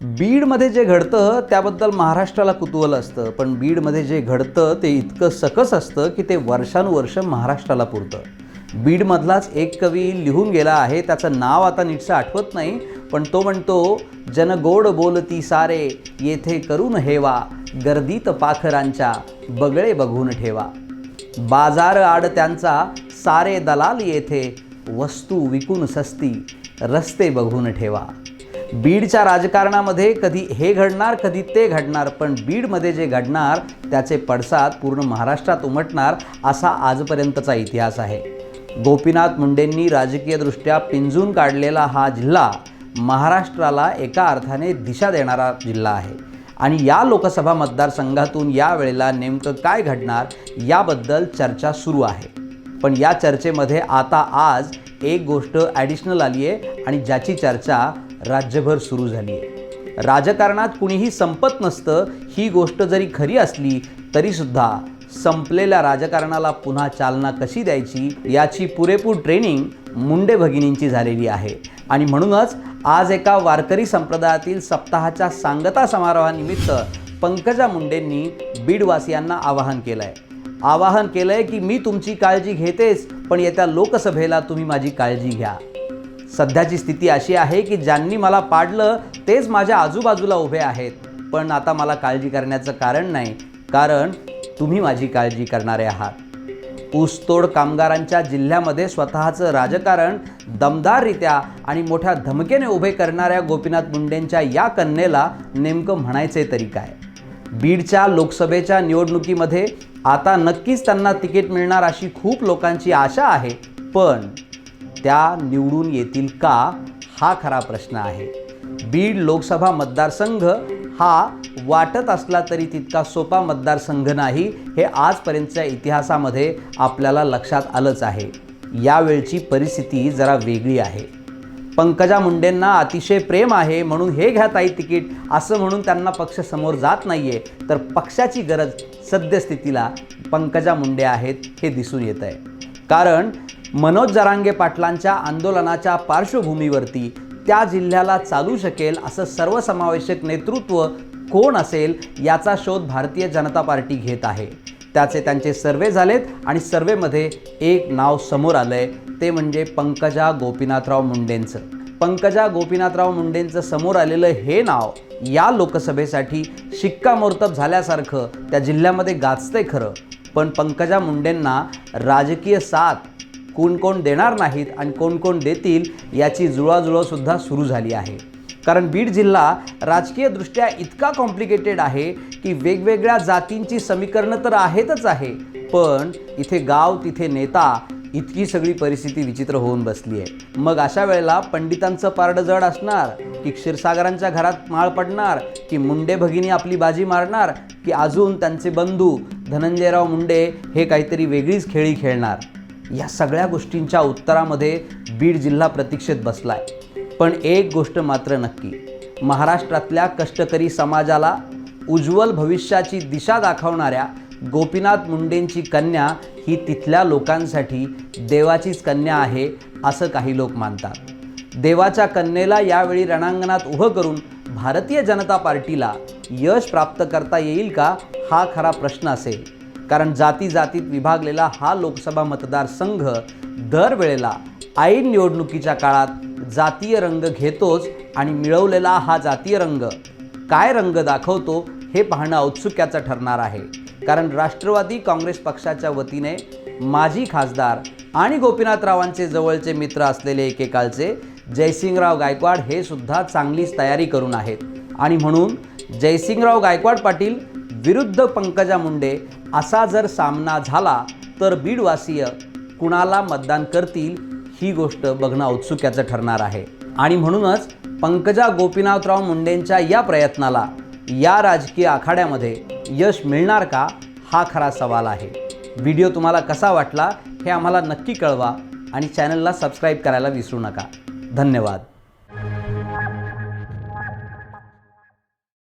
बीडमध्ये जे घडतं त्याबद्दल महाराष्ट्राला कुतूहल असतं. पण बीडमध्ये जे घडतं ते इतकं सकस असतं की ते वर्षानुवर्ष महाराष्ट्राला पुरतं. बीडमधलाच एक कवी लिहून गेला आहे त्याचं नाव आता नीटसं आठवत नाही पण तो म्हणतो जन गोड बोलती सारे येथे करून हेवा गर्दीत पाखरांच्या बगळे बघून ठेवा. बाजार आड त्यांचा सारे दलाल येथे वस्तू विकून सस्ती रस्ते बघून ठेवा. बीडच्या राजकारणामध्ये कधी हे घडणार कधी ते घडणार पण बीडमध्ये जे घडणार त्याचे पडसाद पूर्ण महाराष्ट्रात उमटणार असा आजपर्यंतचा इतिहास आहे. गोपीनाथ मुंडेंनी राजकीयदृष्ट्या पिंजून काढलेला हा जिल्हा महाराष्ट्राला एका अर्थाने दिशा देणारा जिल्हा आहे. आणि या लोकसभा मतदारसंघातून या वेळेला नेमकं काय घडणार याबद्दल चर्चा सुरू आहे. पण या चर्चेमध्ये आता आज एक गोष्ट ॲडिशनल आली आहे आणि ज्याची चर्चा राज्यभर सुरू झाली. आहे राजकारणात कुणीही संपत नसतं ही गोष्ट जरी खरी असली तरीसुद्धा संपलेल्या राजकारणाला पुन्हा चालना कशी द्यायची याची पुरेपूर ट्रेनिंग मुंडे भगिनींची झालेली आहे. आणि म्हणूनच आज एका वारकरी संप्रदायातील सप्ताहाच्या सांगता समारोहानिमित्त पंकजा मुंडेंनी बीडवासियांना आवाहन केलं आहे आवाहन केलं आहे की मी तुमची काळजी घेतेच पण येत्या लोकसभेला तुम्ही माझी काळजी घ्या. सध्याची स्थिती अशी आहे की ज्यांनी मला पाडलं तेच माझ्या आजूबाजूला उभे आहेत. पण आता मला काळजी करण्याचं कारण नाही कारण तुम्ही माझी काळजी करणारे आहात. ऊसतोड कामगारांच्या जिल्ह्यामध्ये स्वतःचं राजकारण दमदाररित्या आणि मोठ्या धमकेने उभे करणाऱ्या गोपीनाथ मुंडेंच्या या कन्येला नेमकं म्हणायचे तरी काय? बीडच्या लोकसभेच्या निवडणुकीमध्ये आता नक्कीच त्यांना तिकीट मिळणार अशी खूप लोकांची आशा आहे पण त्या निवडून येतील का हा खरा प्रश्न आहे. बीड लोकसभा मतदारसंघ हा वाटत असला तरी तितका सोपा मतदारसंघ नाही हे आजपर्यंतच्या इतिहासामध्ये आपल्याला लक्षात आलंच आहे. यावेळची परिस्थिती जरा वेगळी आहे. पंकजा मुंडेंना अतिशय प्रेम आहे म्हणून हे घ्या ताई तिकीट असं म्हणून त्यांना पक्ष समोर जात नाही आहे तर पक्षाची गरज सद्यस्थितीला पंकजा मुंडे आहेत हे दिसून येत आहे कारण मनोज जरांगे पाटलांच्या आंदोलनाच्या पार्श्वभूमीवरती त्या जिल्ह्याला चालू शकेल असं सर्वसमावेशक नेतृत्व कोण असेल याचा शोध भारतीय जनता पार्टी घेत आहे. त्याचे त्यांचे सर्वे झालेत आणि सर्वेमध्ये एक नाव समोर आलं आहे ते म्हणजे पंकजा गोपीनाथराव मुंडेंचं. पंकजा गोपीनाथराव मुंडेंचं समोर आलेलं हे नाव या लोकसभेसाठी शिक्कामोर्तब झाल्यासारखं त्या जिल्ह्यामध्ये गाजतंय खरं. पण पंकजा मुंडेंना राजकीय साथ कोण कोण देणार नाहीत आणि कोण कोण देतील याची जुळवाजुळवसुद्धा सुरू झाली आहे. कारण बीड जिल्हा राजकीयदृष्ट्या इतका कॉम्प्लिकेटेड आहे की वेगवेगळ्या जातींची समीकरणं तर आहेतच आहे पण इथे गाव तिथे नेता इतकी सगळी परिस्थिती विचित्र होऊन बसली आहे. मग अशा वेळेला पंडितांचं पारडं जड असणार की क्षीरसागरांच्या घरात माळ पडणार की मुंडे भगिनी आपली बाजी मारणार की अजून त्यांचे बंधू धनंजयराव मुंडे हे काहीतरी वेगळीच खेळी खेळणार? या सगळ्या गोष्टींच्या उत्तरामध्ये बीड जिल्हा प्रतीक्षेत बसलाय. पण एक गोष्ट मात्र नक्की महाराष्ट्रातल्या कष्टकरी समाजाला उज्ज्वल भविष्याची दिशा दाखवणाऱ्या गोपीनाथ मुंडेंची कन्या ही तिथल्या लोकांसाठी देवाचीच कन्या आहे असं काही लोक मानतात. देवाच्या कन्येला यावेळी रणांगणात उभं करून भारतीय जनता पार्टीला यश प्राप्त करता येईल का हा खरा प्रश्न असेल. कारण जाती जातीत विभागलेला हा लोकसभा मतदारसंघ दरवेळेला ऐन निवडणुकीच्या काळात जातीय रंग घेतोच आणि मिळवलेला हा जातीय रंग काय रंग दाखवतो हे पाहणं औत्सुक्याचं ठरणार आहे. कारण राष्ट्रवादी काँग्रेस पक्षाच्या वतीने माजी खासदार आणि गोपीनाथरावांचे जवळचे मित्र असलेले एकेकाळचे जयसिंगराव गायकवाड हे सुद्धा चांगलीच तयारी करून आहेत. आणि म्हणून जयसिंगराव गायकवाड पाटील विरुद्ध पंकजा मुंडे असा जर सामना झाला तर बीडवासीय कुणाला मतदान करतील ही गोष्ट बघणं औत्सुक्याचं ठरणार आहे. आणि म्हणूनच पंकजा गोपीनाथराव मुंडेंच्या या प्रयत्नाला या राजकीय आखाड्यामध्ये यश मिळणार का हा खरा सवाल आहे. व्हिडिओ तुम्हाला कसा वाटला हे आम्हाला नक्की कळवा आणि चॅनलला सबस्क्राईब करायला विसरू नका. धन्यवाद.